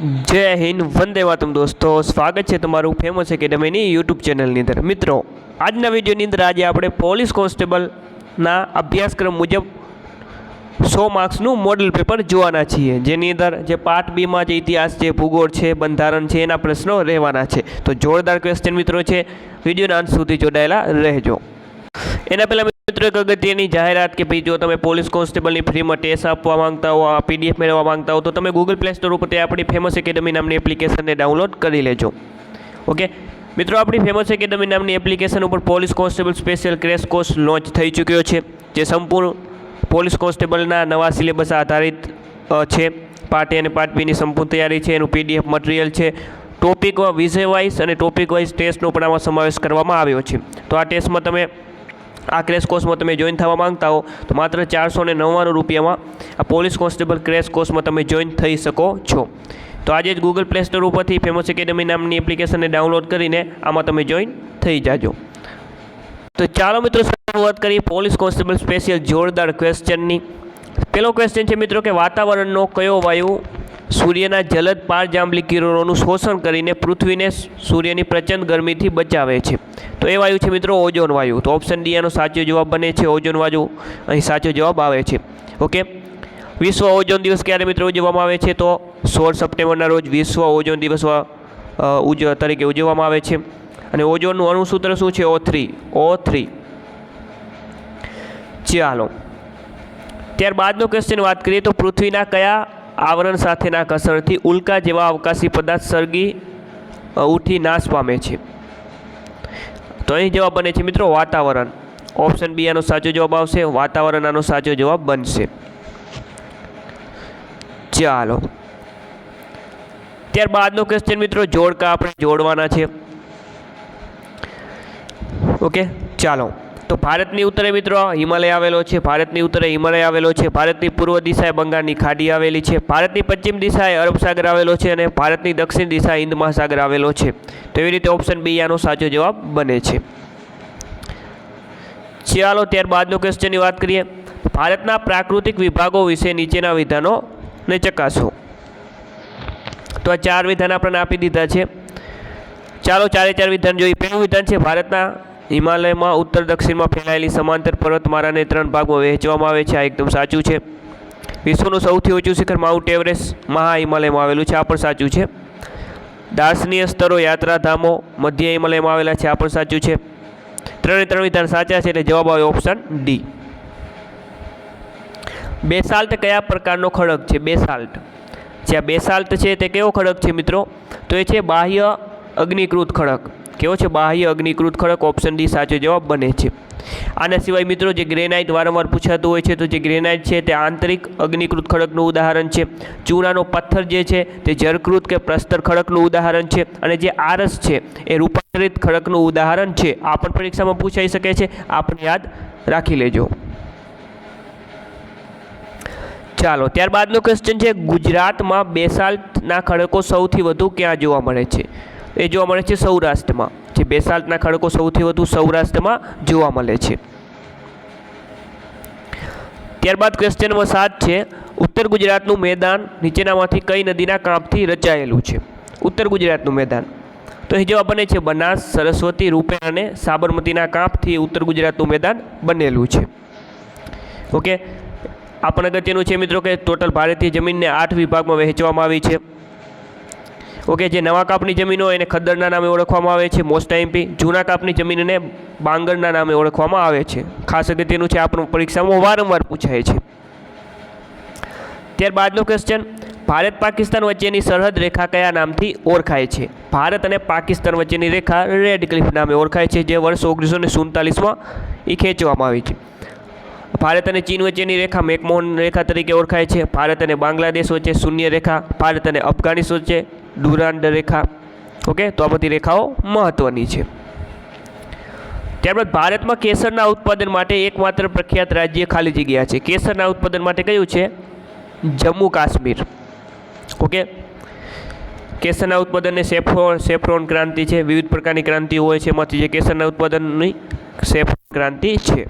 જય હિન્દ, વંદે માતરમ દોસ્તો. સ્વાગત છે તમારું ફેમસ એકેડમીની યુટ્યુબ ચેનલની અંદર. મિત્રો, આજના વિડીયોની અંદર આજે આપણે પોલીસ કોન્સ્ટેબલના અભ્યાસક્રમ મુજબ સો માર્ક્સનું મોડલ પેપર જોવાના છીએ. જેની અંદર જે પાર્ટ બીમાં જે ઇતિહાસ છે, ભૂગોળ છે, બંધારણ છે, એના પ્રશ્નો રહેવાના છે. તો જોરદાર ક્વેશ્ચન મિત્રો છે. વિડીયોના અંત સુધી જોડાયેલા રહેજો. એના પહેલાં મિત્રો અગત્યની જાહેરાત કે ભાઈ જો તમે પોલીસ કોન્સ્ટેબલની ફ્રીમાં ટેસ્ટ આપવા માંગતા હો, આ પીડીએફ મેળવવા માંગતા હો, તો તમે ગૂગલ પ્લે સ્ટોર ઉપરથી આપણી ફેમસ એકેડમી નામની એપ્લિકેશનને ડાઉનલોડ કરી લેજો. ઓકે મિત્રો, આપણી ફેમસ એકેડમી નામની એપ્લિકેશન ઉપર police constable special crash course launch થઈ ચૂક્યો છે, જે સંપૂર્ણ પોલીસ કોન્સ્ટેબલના નવા સિલેબસ આધારિત છે. પાર્ટ એ અને પાર્ટ બીની સંપૂર્ણ તૈયારી છે, એનું પીડીએફ મટીરિયલ છે. ટોપિક વિષય વાઇઝ અને ટોપિક વાઇઝ ટેસ્ટનો પણ આમાં સમાવેશ કરવામાં આવ્યો છે. તો આ ટેસ્ટમાં તમે આ ક્રેશ કોર્સમાં તમે જોઈન થવા માંગતા હો, તો માત્ર ચારસો ને નવ્વાણું રૂપિયામાં આ પોલીસ કોન્સ્ટેબલ ક્રેશ કોર્સમાં તમે જોઈન થઈ શકો છો. તો આજે જ ગૂગલ પ્લે સ્ટોર ઉપરથી ફેમસ એકેડમી નામની એપ્લિકેશનને ડાઉનલોડ કરીને આમાં તમે જોઈન થઈ જાજો. તો ચાલો મિત્રો શરૂઆત કરીએ પોલીસ કોન્સ્ટેબલ સ્પેશિયલ જોરદાર ક્વેશ્ચનની પહેલો ક્વેશ્ચન છે મિત્રો કે વાતાવરણનો કયો વાયુ સૂર્યના જલદ પારજાંબલી કિરણોનું શોષણ કરીને પૃથ્વીને સૂર્યની પ્રચંડ ગરમીથી બચાવે છે. તો એ વાયુ છે મિત્રો ઓઝોન વાયુ. તો ઓપ્શન ડી એનો સાચો જવાબ બને છે ઓઝોન વાયુ. અહીં સાચો જવાબ આવે છે. ઓકે? વિશ્વ ઓઝોન દિવસ ક્યારે મિત્રો ઉજવવામાં આવે છે? તો સોળ સપ્ટેમ્બરના રોજ વિશ્વ ઓઝોન દિવસ ઉજ, તરીકે ઉજવવામાં આવે છે. અને ઓઝોનનું અણુસૂત્ર શું છે? O three. O three. ચાલો. ત્યારબાદનો ક્વેશ્ચન વાત કરીએ તો પૃથ્વીના કયા આવરણ સાથેના ઘર્ષણથી ઉલ્કા જેવા અવકાશી પદાર્થ સળગી ઉઠી નાશ પામે છે. તો અહીં જવાબ બને છે મિત્રો વાતાવરણ. ઓપ્શન બી આનો સાચો જવાબ આવશે, વાતાવરણ આનો સાચો જવાબ બનશે. ચાલો. ત્યારબાદનો ક્વેશ્ચન મિત્રો, જોડકા આપણે જોડવાના છે. ઓકે ચાલો. તો ભારતની ઉત્તરે મિત્રો હિમાલય આવેલો છે, ભારતની ઉત્તરે હિમાલય આવેલો છે, ભારતની પૂર્વ દિશાએ બંગાળની ખાડી આવેલી છે, ભારતની પશ્ચિમ દિશાએ અરબ સાગર આવેલો છે અને ભારતની દક્ષિણ દિશાએ હિન્દ મહાસાગર આવેલો છે. તો એવી રીતે ઓપ્શન બી આનો સાચો જવાબ બને છે. ચાલો ત્યારબાદનો ક્વેશ્ચનની વાત કરીએ. ભારતના પ્રાકૃતિક વિભાગો વિશે નીચેના વિધાનોને ચકાસો. તો આ ચાર વિધાન આપણને આપી દીધા છે. ચાલો ચારે ચાર વિધાન જોઈએ. પહેલું વિધાન છે, ભારતના હિમાલયમાં ઉત્તર દક્ષિણમાં ફેલાયેલી સમાંતર પર્વતમાળાને ત્રણ ભાગમાં વહેંચવામાં આવે છે, આ એકદમ સાચું છે. વિશ્વનું સૌથી ઊંચું શિખર માઉન્ટ એવરેસ્ટ મહા હિમાલયમાં આવેલું છે, આ પણ સાચું છે. દાર્શનીય સ્તરો, યાત્રાધામો, મધ્ય હિમાલયમાં આવેલા છે, આ પણ સાચું છે. ત્રણે ત્રણ વિધાન સાચા છે એટલે જવાબ આવે ઓપ્શન ડી બેસાલ્ટ કયા પ્રકારનો ખડક છે? બેસાલ્ટ. જે આ બેસાલ્ટ છે તે કેવો ખડક છે મિત્રો? તો એ છે બાહ્ય અગ્નિકૃત ખડક. કેવો છે? બાહ્ય અગ્નિકૃત ખડક ઓપ્શન ડી સાચો જવાબ બને છે. આના સિવાય મિત્રો જે ગ્રેનાઇટ વારંવાર પૂછાતું હોય છે, તો જે ગ્રેનાઇટ છે તે આંતરિક અગ્નિકૃત ખડકનું ઉદાહરણ છે. ચૂનાનો પથ્થર જે છે તે જળકૃત કે પ્રસ્તર ખડકનું ઉદાહરણ છે અને જે આરસ છે એ રૂપાંતરિત ખડકનું ઉદાહરણ છે. આ પણ પરીક્ષામાં પૂછાઈ શકે છે. આપણે યાદ રાખી લેજો. ચાલો, ત્યારબાદનો ક્વેશ્ચન છે, ગુજરાતમાં બેસાલ્ટના ખડકો સૌથી વધુ ક્યાં જોવા મળે છે? એ જોવા મળે છે સૌરાષ્ટ્રમાં. જે બેસાલ્ટના ખડકો સૌથી વધુ સૌરાષ્ટ્રમાં જોવા મળે છે. ત્યારબાદ ક્વેશ્ચન નંબર સાત છે, ઉત્તર ગુજરાતનું મેદાન નીચેનામાંથી કઈ નદીના કાંપથી રચાયેલું છે? ઉત્તર ગુજરાતનું મેદાન. તો અહીં જવાબ બને છે બનાસ, સરસ્વતી, રૂપેણ અને સાબરમતીના કાંપથી ઉત્તર ગુજરાતનું મેદાન બનેલું છે. ઓકે આપણ પણ અગત્યનું છે મિત્રો કે ટોટલ ભારતીય જમીનને આઠ વિભાગમાં વહેંચવામાં આવી છે. ઓકે, જે નવા કાપની જમીનો એને ખદ્દરના નામે ઓળખવામાં આવે છે. મોસ્ટ આઈમ્પી જૂના કાપની જમીનને બાંગરના નામે ઓળખવામાં આવે છે. ખાસ અગત્યનું છે આપણું પરીક્ષામાં વારંવાર પૂછાય છે. ત્યારબાદનો ક્વેશ્ચન ભારત પાકિસ્તાન વચ્ચેની સરહદ રેખા કયા નામથી ઓળખાય છે? ભારત અને પાકિસ્તાન વચ્ચેની રેખા રેડ ક્લિફ નામે ઓળખાય છે, જે વર્ષ ઓગણીસો ને સુડતાલીસમાં એ ખેંચવામાં આવી છે. ભારત અને ચીન વચ્ચેની રેખા મેકમોહન રેખા તરીકે ઓળખાય છે. ભારત અને બાંગ્લાદેશ વચ્ચે શૂન્ય રેખા, ભારત અને અફઘાનિસ્તાન વચ્ચે ડુરાન્ડ રેખા. ઓકે તો આ બધી રેખાઓ મહત્ત્વની છે. ત્યારબાદ ભારતમાં કેસરના ઉત્પાદન માટે એકમાત્ર પ્રખ્યાત રાજ્ય ખાલી જગ્યા છે. કેસરના ઉત્પાદન માટે કયું છે? જમ્મુ કાશ્મીર. ઓકે કેસરના ઉત્પાદનને સેફ્રોન સેફ્રોન ક્રાંતિ છે. વિવિધ પ્રકારની ક્રાંતિ હોય છે. એમાંથી જે કેસરના ઉત્પાદનની સેફ્રોન ક્રાંતિ છે.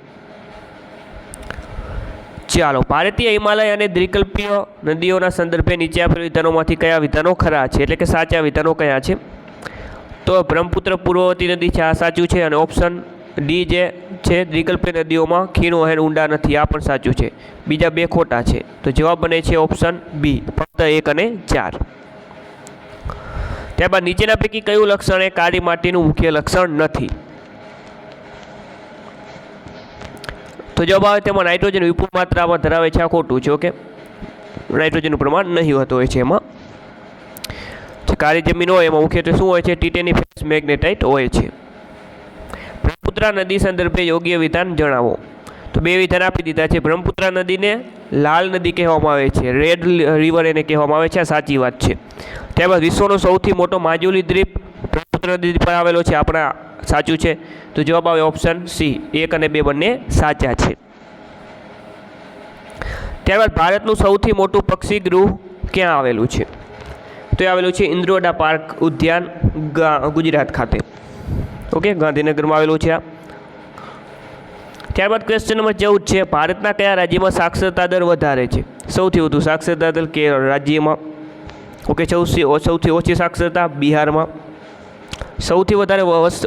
ચાલો ભારતીય હિમાલય અને દ્વિકલ્પીય નદીઓના સંદર્ભે નીચે આપેલ વિધાનોમાંથી કયા વિધાનો ખરા છે? એટલે કે સાચા વિધાનો કયા છે? તો બ્રહ્મપુત્ર પૂર્વવર્તી નદી છે, આ સાચું છે? અને ઓપ્શન ડી જે છે, દ્વિકલ્પીય નદીઓમાં ખીણો અને ઊંડા નથી, આ પણ સાચું છે. બીજા બે ખોટા છે. તો જવાબ બને છે ઓપ્શન બી ફક્ત એક અને ચાર. ત્યારબાદ નીચેના પૈકી કયું લક્ષણ એ કાળી માટીનું મુખ્ય લક્ષણ નથી? તો જવાબ આવે તેમાં નાઇટ્રોજન વિપુલ માત્રામાં ધરાવે છે આ ખોટું છે ઓકે નાઇટ્રોજનનું પ્રમાણ નહીં હોતું હોય છે એમાં. કાળી જમીન હોય એમાં મુખ્યત્વે શું હોય છે? ટીટેની ફેસ મેગ્નેટાઇટ હોય છે. બ્રહ્મપુત્રા નદી સંદર્ભે યોગ્ય વિધાન જણાવો. તો બે વિધાન આપી દીધા છે. બ્રહ્મપુત્રા નદીને લાલ નદી કહેવામાં આવે છે. રેડ રિવર એને કહેવામાં આવે છે. આ સાચી વાત છે. ત્યારબાદ વિશ્વનો સૌથી મોટો માજુલી દ્વીપ બ્રહ્મપુત્ર નદી પર આવેલો છે. આપણા સાચું છે? તો જવાબ આવે ઓપ્શન સી એક અને બે બંને સાચા છે. ત્યારબાદ ભારતનું સૌથી મોટું પક્ષી ગૃહ ક્યાં આવેલું છે? તો એ આવેલું છે ઇન્દ્રોડા પાર્ક ઉદ્યાન ગુજરાત ખાતે. ઓકે? ગાંધીનગરમાં આવેલું છે આ. ત્યારબાદ ક્વેશ્ચન નંબર ચૌદ છે, ભારતના કયા રાજ્યમાં સાક્ષરતા દર વધારે છે? સૌથી વધુ સાક્ષરતા દર કે રાજ્યમાં. ઓકે? સૌથી સૌથી ઓછી સાક્ષરતા બિહારમાં. સૌથી વધારે વસ-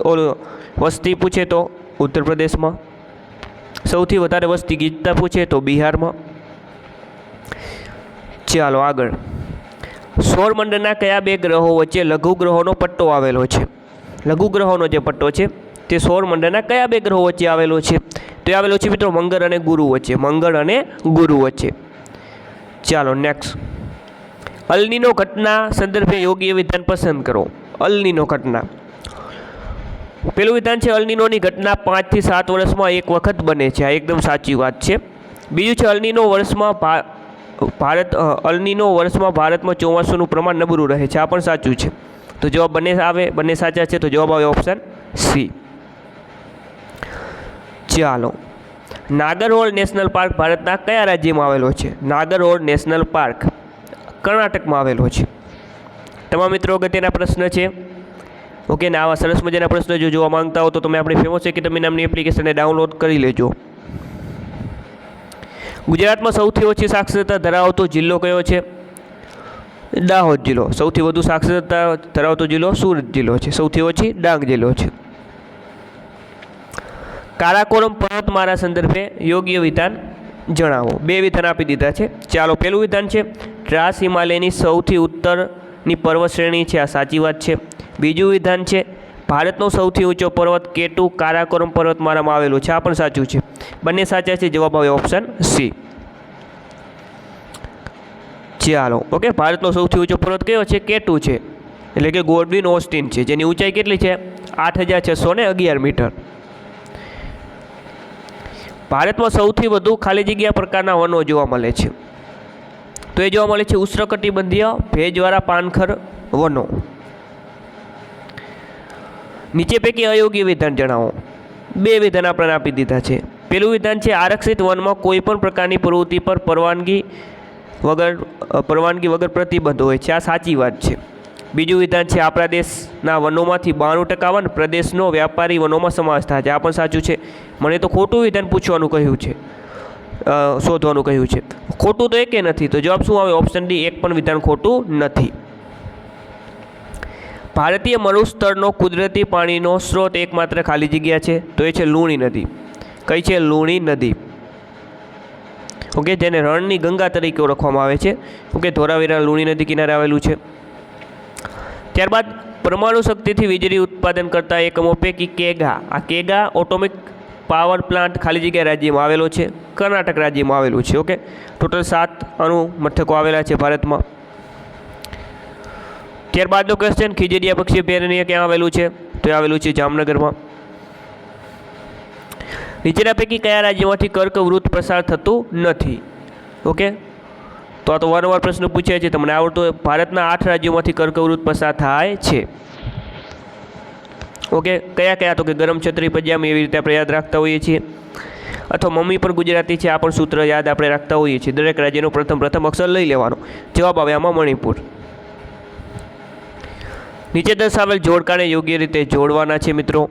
વસ્તી પૂછે તો ઉત્તર પ્રદેશમાં સૌથી વધારે વસ્તી ગીતતા પૂછે તો બિહારમાં. ચાલો આગળ. સૌરમંડળના કયા બે ગ્રહો વચ્ચે લઘુ ગ્રહોનો પટ્ટો આવેલો છે? લઘુ ગ્રહોનો જે પટ્ટો છે, તે સૌરમંડળના કયા બે ગ્રહો વચ્ચે આવેલો છે? તે આવેલો છે મિત્રો મંગળ અને ગુરુ વચ્ચે. મંગળ અને ગુરુ વચ્ચે. ચાલો નેક્સ્ટ અલનીનો ઘટના સંદર્ભે યોગ્ય વિધાન પસંદ કરો. અલનીનો ઘટના. પેલું વિધાન છે, અલનીનોની ઘટના પાંચથી સાત વર્ષમાં એક વખત બને છે. આ એકદમ સાચી વાત છે. બીજું છે, અલનીનો વર્ષમાં ભારત અલનીનો વર્ષમાં ભારતમાં ચોમાસુનું પ્રમાણ નબળું રહે છે. આ પણ સાચું છે. તો જવાબ બંને આવે, બંને સાચા છે, તો જવાબ આવે ઓપ્શન સી ચાલો. નાગરહોળ નેશનલ પાર્ક ભારતના કયા રાજ્યમાં આવેલો છે? નાગરહોળ નેશનલ પાર્ક કર્ણાટકમાં આવેલો છે. તમામ મિત્રો અગત્યના પ્રશ્ન છે. ઓકે, ને આવા સરસ મજાના પ્રશ્નો જો જોવા માંગતા હો તો તમે આપણી ફેમસ એકેડમી નામની એપ્લિકેશનને ડાઉનલોડ કરી લેજો. ગુજરાતમાં સૌથી ઓછી સાક્ષરતા ધરાવતો જિલ્લો કયો છે? દાહોદ જિલ્લો. સૌથી વધુ સાક્ષરતા ધરાવતો જિલ્લો સુરત જિલ્લો છે. સૌથી ઓછી ડાંગ જિલ્લો છે. કારાકોરમ પર્વતમાળા સંદર્ભે યોગ્ય વિધાન જણાવો. બે વિધાન આપી દીધા છે. ચાલો, પહેલું વિધાન છે ટ્રાસ હિમાલયની સૌથી ઉત્તરની પર્વત શ્રેણી છે, આ સાચી વાત છે. બીજું વિધાન છે, ભારતનો સૌથી ઊંચો પર્વત કેટુ કારાકોરમ પર્વતમાળામાં આવેલું છે. આ પણ સાચું છે. બંને સાચા છે, જવાબ આવે ઓપ્શન સી ચાલો ઓકે ભારતનો સૌથી ઊંચો પર્વત કયો છે? કેટુ છે. એટલે કે ગોડવિન ઓસ્ટિન છે. જેની ઊંચાઈ કેટલી છે? આઠ હજાર છસો ને અગિયાર મીટર. ભારતમાં સૌથી વધુ ખાલી જગ્યા પ્રકારના વનો જોવા મળે છે. તો એ જોવા મળે છે ઉષ્ણકટિબંધીય ભેજવાળા પાનખર વનો. નીચે પૈકી અયોગ્ય વિધાન જણાવો. બે વિધાન આપણને આપી દીધા છે. પેલું વિધાન છે આરક્ષિત વનમાં કોઈ પણ પ્રકારની પ્રવૃત્તિ પર પરવાનગી વગર પરવાનગી વગર પ્રતિબંધ હોય છે. આ સાચી વાત છે. બીજું વિધાન છે આપણા દેશના વનોમાંથી બાણું ટકા વન પ્રદેશનો વ્યાપારી વનોમાં સમાવેશ થાય છે. આ પણ સાચું છે. મને તો ખોટું વિધાન પૂછવાનું કહ્યું છે. શોધવાનું કહ્યું છે. ખોટું તો એકે નથી, તો જવાબ શું આવે? ઓપ્શન ડી એક પણ વિધાન ખોટું નથી. ભારતીય મરુસ્થળનો કુદરતી પાણીનો સ્ત્રોત એકમાત્ર ખાલી જગ્યા છે, તો એ છે લુણી નદી. કઈ છે? લુણી નદી. ઓકે, જેને રણની ગંગા તરીકે ઓળખવામાં આવે છે. ઓકે, ધોરાવીરા લુણી નદી કિનારે આવેલું છે. ત્યારબાદ પરમાણુ શક્તિથી વીજળી ઉત્પાદન કરતા એકમો પૈકી કેગા. આ કેગા ઓટોમિક પાવર પ્લાન્ટ ખાલી જગ્યા રાજ્યમાં આવેલો છે, કર્ણાટક રાજ્યમાં આવેલું છે, ઓકે? ટોટલ સાત અણુ મથકો આવેલા છે ભારતમાં. ત્યારબાદનો ક્વેશ્ચન ખીજડીયા પક્ષી અભયારણ્ય ક્યાં આવેલું છે? તો એ આવેલું છે જામનગરમાં. નીચેના પૈકી કયા રાજ્યમાંથી કર્કવૃત પસાર થતું નથી? ઓકે? તો આ તો વારંવાર પ્રશ્ન પૂછાય છે, તમને આવડતો ભારતના આઠ રાજ્યોમાંથી કર્કવૃત પસાર થાય છે. ઓકે, કયા કયા તો કે ગરમ છત્રી, પજામી એવી રીતે આપણે યાદ રાખતા હોઈએ છીએ? અથવા મમ્મી પણ ગુજરાતી છે, આ પણ સૂત્ર યાદ આપણે રાખતા હોઈએ છીએ. દરેક રાજ્યનો પ્રથમ પ્રથમ અક્ષર લઈ લેવાનો. જવાબ આવે આમાં મણિપુર. નીચે દર્શાવેલ જોડકાને યોગ્ય રીતે જોડવાના છે મિત્રો.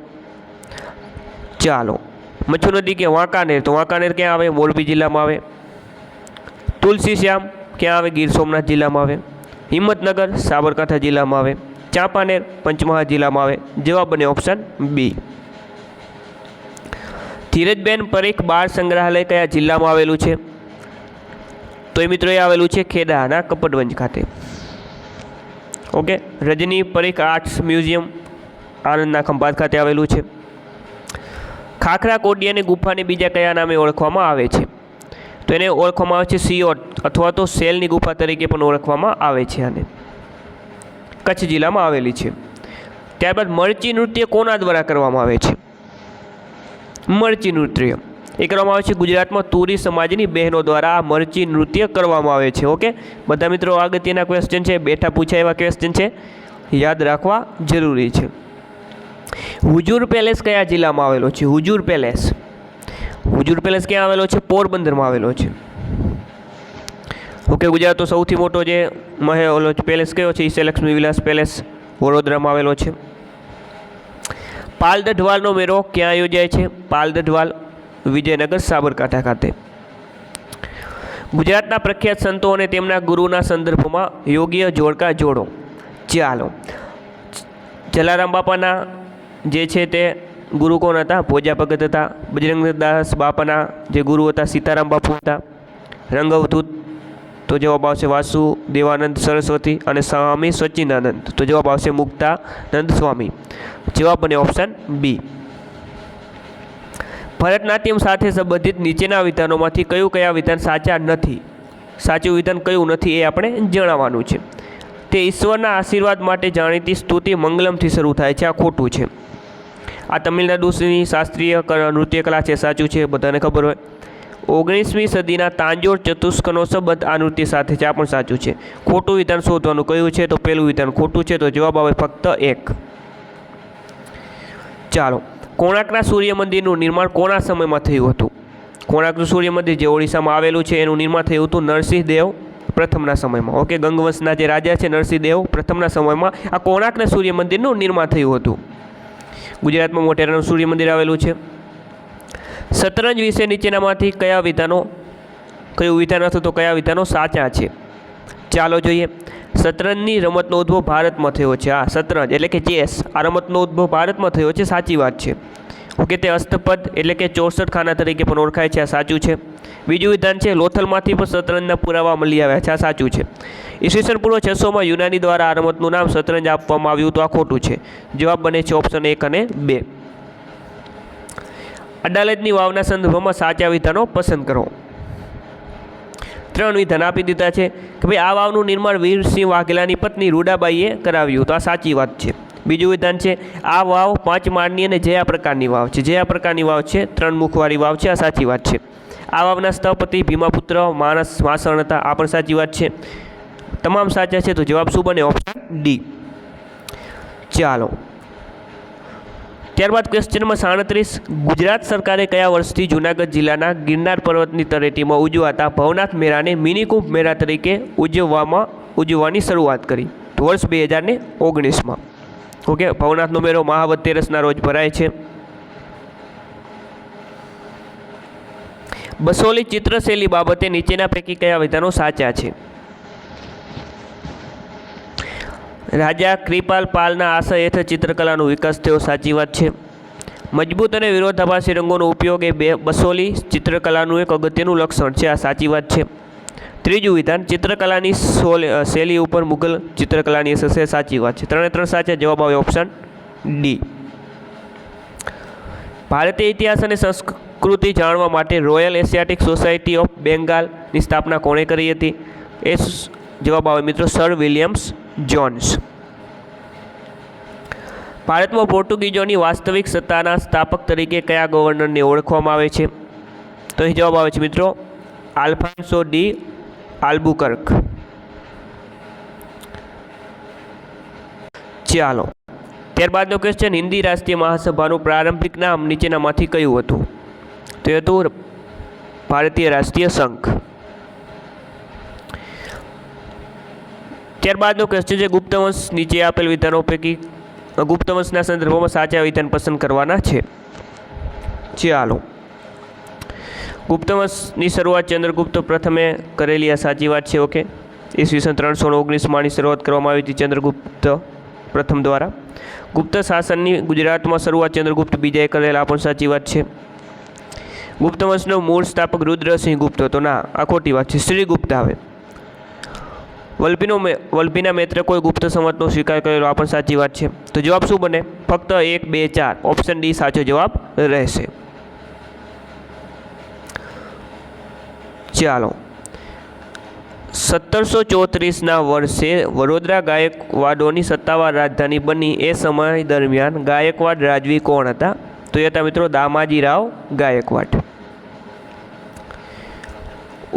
ચાલો. મચ્છુ નદી કે વાંકાનેર? તો વાંકાનેર ક્યાં આવે? મોરબી જિલ્લામાં આવે. તુલસી શ્યામ ક્યાં આવે? ગીર સોમનાથ જિલ્લામાં આવે. હિંમતનગર, સાબરકાંઠા જિલ્લામાં આવે. ચાંપાનેર પંચમહાલ જિલ્લામાં આવે. જવાબ બને ઓપ્શન બી ધીરજબેન પરેખ બાળ સંગ્રહાલય કયા જિલ્લામાં આવેલું છે? તો એ મિત્રો એ આવેલું છે ખેડાના કપટવંજ ખાતે. Okay? Rajni Parikh arts museum આણંદના Khambhat ખાતે આવેલું છે. ખાખરા કોડિયાને ગુફાને બીજા કયા નામે ઓળખવામાં આવે છે? તો એને ઓળખવામાં આવે છે સીઓટ અથવા તો સેલની ગુફા તરીકે પણ ઓળખવામાં આવે છે આને. કચ્છ જિલ્લામાં આવેલી છે. ત્યારબાદ મરચી નૃત્ય કોના દ્વારા કરવામાં આવે છે? મરચી નૃત્ય. એ કરવામાં આવે છે ગુજરાતમાં તુરી સમાજની બહેનો દ્વારા મરચી નૃત્ય કરવામાં આવે છે. ઓકે? બધા મિત્રો, અગત્યના ક્વેશ્ચન છે, બેઠા પૂછાય એવા ક્વેશ્ચન છે. યાદ રાખવા જરૂરી છે. હુજુર પેલેસ કયા જિલ્લામાં આવેલો છે? હુજુર પેલેસ. હુજુર પેલેસ ક્યાં આવેલો છે? પોરબંદરમાં આવેલો છે. ઓકે, ગુજરાતનો સૌથી મોટો જે મહે ઓલો પેલેસ કયો છે? ઈસે લક્ષ્મી વિલાસ પેલેસ, વડોદરામાં આવેલો છે. પાલ દઢવાલનો મેળો ક્યાં યોજાય છે? પાલ દઢવાલ, વિજયનગર, સાબરકાંઠા ખાતે. ગુજરાતના પ્રખ્યાત સંતો અને તેમના ગુરુના સંદર્ભમાં યોગ્ય જોડકા જોડો. ચાલો. જલારામ બાપાના જે છે તે ગુરુ કોણ હતા? ભોજા ભગત હતા, બજરંગદાસ બાપાના જે ગુરુ હતા, સીતારામ બાપુ હતા, રંગવધૂત તો જવાબ આવશે વાસુ દેવાનંદ સરસ્વતી અને સ્વામી સચ્ચિદાનંદ. તો જવાબ આવશે મુક્તાનંદ સ્વામી. જવાબ બને ઓપ્શન બી ભરતનાટ્યમ સાથે સંબંધિત નીચેના વિધાનોમાંથી કયું કયા વિધાન સાચા નથી? સાચું વિધાન કયું નથી એ આપણે જણાવવાનું છે. તે ઈશ્વરના આશીર્વાદ માટે જાણીતી સ્તુતિ મંગલમથી શરૂ થાય છે. આ ખોટું છે. આ તમિલનાડુની શાસ્ત્રીય નૃત્ય કલા છે. સાચું છે? બધાને ખબર હોય? ઓગણીસમી સદીના તાંજોર ચતુષ્કનો સંબંધ આ નૃત્ય સાથે છે. આ પણ સાચું છે. ખોટું વિધાન શોધવાનું કયું છે? તો પહેલું વિધાન ખોટું છે. તો જવાબ આવે ફક્ત એક. ચાલો. કોણાર્કના સૂર્ય મંદિરનું નિર્માણ કોના સમયમાં થયું હતું? કોણાર્કનું સૂર્ય મંદિર જે ઓડિશામાં આવેલું છે, એનું નિર્માણ થયું હતું નરસિંહદેવ પ્રથમના સમયમાં. ઓકે, ગંગવંશના જે રાજા છે, નરસિંહદેવ પ્રથમના સમયમાં આ કોણાર્કના સૂર્ય મંદિરનું નિર્માણ થયું હતું. ગુજરાતમાં મોટેરાનું સૂર્ય મંદિર આવેલું છે. શતરંજ વિશે નીચેનામાંથી કયા વિધાનો, કયું વિધાન હતું તો કયા વિધાનો સાચા છે? ચાલો જોઈએ. શતરંજની રમતનો ઉદ્ભવ ભારતમાં થયો છે. આ શતરંજ એટલે કે ચેસ. આ રમતનો ઉદ્ભવ ભારતમાં થયો છે. સાચી વાત છે. ઓકે, તે અસ્તપદ એટલે કે ચોસઠ ખાના તરીકે પણ ઓળખાય છે. આ સાચું છે. બીજું વિધાન છે, લોથલમાંથી પણ શતરંજના પુરાવા મળી આવ્યા છે. આ સાચું છે. ઈસવીસન પૂર્વ છસોમાં યુનાની દ્વારા આ રમતનું નામ શતરંજ આપવામાં આવ્યું તો આ ખોટું છે. જવાબ બને છે ઓપ્શન એક અને બે. અડાલજની વાવના સંદર્ભમાં સાચા વિધાનો પસંદ કરો. ત્રણ વિધાન આપી દીધા છે કે ભાઈ આ વાવનું નિર્માણ વીરસિંહ વાઘેલાની પત્ની રૂડાબાઈએ કરાવ્યું તો આ સાચી વાત છે. બીજું વિધાન છે, આ વાવ પાંચ માળની અને જયા પ્રકારની વાવ છે. જયા પ્રકારની વાવ છે, ત્રણ મુખવાળી વાવ છે, આ સાચી વાત છે. આ વાવના સ્થપતિ ભીમાપુત્ર માણસ માસણ હતા. આ પણ સાચી વાત છે. તમામ સાચા છે તો જવાબ શું બને? ઓપ્શન ડી ચાલો. ત્યારબાદ ક્વેશ્ચન નંબર સાડત્રીસ, ગુજરાત સરકારે કયા વર્ષથી જૂનાગઢ જિલ્લાના ગિરનાર પર્વતની તળેટીમાં ઉજવાતા ભવનાથ મેળાને મિની મેળા તરીકે ઉજવવામાં, ઉજવવાની શરૂઆત કરી. વર્ષ બે હજાર ને ઓગણીસમાં. ઓકે ભવનાથનો મેળો મહાવત તેરસના રોજ ભરાય છે. બસોલી ચિત્રશૈલી બાબતે નીચેના પૈકી કયા વિધાનો સાચા છે? રાજા કૃપાલ પાલના આશય હેઠળ ચિત્રકલાનો વિકાસ થયો, સાચી વાત છે. મજબૂત અને વિરોધાભાસી રંગોનો ઉપયોગ એ બે બસોલી ચિત્રકલાનું એક અગત્યનું લક્ષણ છે, આ સાચી વાત છે. ત્રીજું વિધાન, ચિત્રકલાની શૈલી ઉપર મુઘલ ચિત્રકલાની અસર છે, સાચી વાત છે. ત્રણે ત્રણ સાચા જવાબ આવે ઓપ્શન ડી. ભારતીય ઇતિહાસ અને સંસ્કૃતિ જાણવા માટે રોયલ એશિયાટિક સોસાયટી ઓફ બેંગાલની સ્થાપના કોણે કરી હતી? એ જવાબ આવે મિત્રો, સર વિલિયમ્સ જોન્સ. ભારતમાં પોર્ટુગીઝોની વાસ્તવિક સત્તાના સ્થાપક તરીકે કયા ગવર્નરને ઓળખવામાં આવે છે? તો એ જવાબ આવે છે મિત્રો, આલ્ફાન્સો ડી આલ્બુકર્ક. ચાલો, ત્યારબાદનો ક્વેશ્ચન હિન્દી રાષ્ટ્રીય મહાસભાનું પ્રારંભિક નામ નીચેનામાંથી કયું હતું? તે હતું ભારતીય રાષ્ટ્રીય સંઘ. ત્યારબાદનો ક્વેશ્ચન છે ગુપ્તવંશ નીચે આપેલ વિધાનો પૈકી ગુપ્તવંશના સંદર્ભમાં સાચા વિધાન પસંદ કરવાના છે. ચાલો. ગુપ્ત વંશની શરૂઆત ચંદ્રગુપ્ત પ્રથમે કરેલી આ સાચી વાત છે, ઓકે? ઈસવીસન ત્રણસો ઓગણીસમાં આની શરૂઆત કરવામાં આવી હતી ચંદ્રગુપ્ત પ્રથમ દ્વારા. ગુપ્ત શાસનની ગુજરાતમાં શરૂઆત ચંદ્રગુપ્ત બીજાએ કરેલા પણ સાચી વાત છે. ગુપ્ત વંશનો મૂળ સ્થાપક રુદ્રસિંહ ગુપ્ત હતો. ના, આ ખોટી વાત છે. શ્રીગુપ્ત આવે. વલ્પીનો વલ્પીના મિત્ર કોઈ ગુપ્ત સંવતનો સ્વીકાર કરેલો આ પણ સાચી વાત છે. તો જવાબ શું બને? ફક્ત એક, બે, ચાર. ઓપ્શન ડી સાચો જવાબ રહેશે. ચાલો. સત્તરસો ચોત્રીસના વર્ષે વડોદરા ગાયકવાડોની સત્તાવાર રાજધાની બની. એ સમય દરમિયાન ગાયકવાડ રાજવી કોણ હતા? તો એ હતા મિત્રો દામાજીરાવ ગાયકવાડ.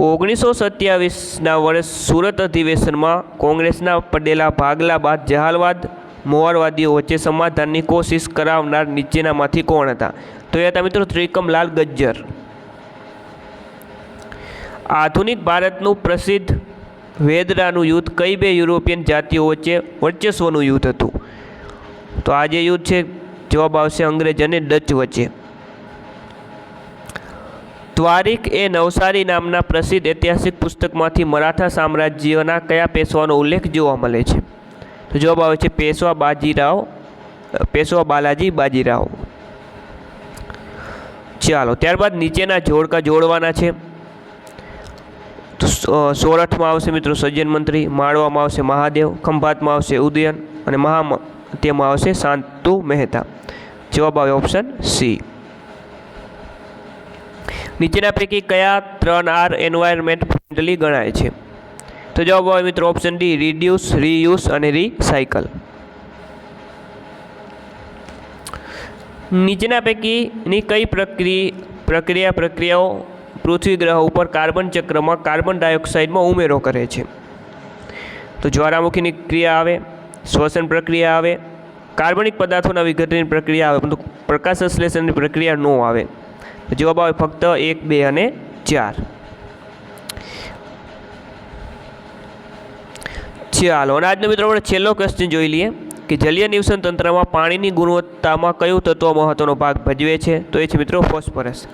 ઓગણીસો સત્યાવીસના વર્ષ સુરત અધિવેશનમાં કોંગ્રેસના પડેલા ભાગલા બાદ જહાલવાદ મોવારવાદીઓ વચ્ચે સમાધાનની કોશિશ કરાવનાર નીચેનામાંથી કોણ હતા? તો એ હતા મિત્રો ત્રિકમલાલ ગજ્જર. આધુનિક ભારતનું પ્રસિદ્ધ વેદરાનું યુદ્ધ, કઈ બે યુરોપિયન જાતિઓ વચ્ચે વર્ચસ્વનું યુદ્ધ હતું? તો આ જે યુદ્ધ છે, જવાબ આવશે અંગ્રેજ અને ડચ વચ્ચે. દ્વારિક એ નવસારી નામના પ્રસિદ્ધ ઐતિહાસિક પુસ્તકમાંથી મરાઠા સામ્રાજ્યના કયા પેશવાનો ઉલ્લેખ જોવા મળે છે? તો જવાબ આવે છે પેશવા બાજીરાવ પેશવા બાલાજી બાજીરાવ. ચાલો, ત્યારબાદ નીચેના જોડકા જોડવાના છે. સોરઠમાં આવશે મિત્રો સજ્જન મંત્રી માળવામાં આવશે મહાદેવ, ખંભાતમાં આવશે ઉદયન અને મહા તેમાં આવશે શાંતુ મહેતા. જવાબ આવે ઓપ્શન સી. નીચેના પૈકી કયા ત્રણ આર એન્વાયરમેન્ટ ફ્રેન્ડલી ગણાય છે? તો જવાબ આવે મિત્રો ઓપ્શન ડી રિડ્યુસ રીયુઝ અને રીસાયકલ નીચેના પૈકીની કઈ પ્રક્રિયા પ્રક્રિયા, પ્રક્રિયાઓ પૃથ્વી ગ્રહ ઉપર કાર્બન ચક્રમાં કાર્બન ડાયોક્સાઇડમાં ઉમેરો કરે છે? તો જ્વાળામુખીની ક્રિયા આવે, શ્વસન પ્રક્રિયા આવે, કાર્બનિક પદાર્થોના વિઘટનની પ્રક્રિયા આવે, પરંતુ પ્રકાશ સંશ્લેષણની પ્રક્રિયા ન આવે. જવાબ આવે ફક્ત એક, બે અને ચાર. ચાલો, અને આજનો મિત્રો આપણે છેલ્લો ક્વેશ્ચન જોઈ લઈએ કે જલીય નિવસન તંત્રમાં પાણીની ગુણવત્તામાં કયું તત્વ મહત્વનો ભાગ ભજવે છે? તો એ છે મિત્રો ફોસ્ફરસ.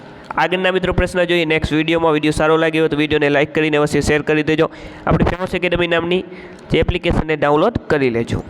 આગળના મિત્રો પ્રશ્ન જોઈએ. નેક્સ્ટ વિડીયોમાં વીડિયો સારો લાગ્યો હોય તો વિડીયોને લાઇક કરીને અવશ્ય શેર કરી દેજો. આપણી ફેમસ એકેડમી નામની જે એપ્લિકેશનને ડાઉનલોડ કરી લેજો.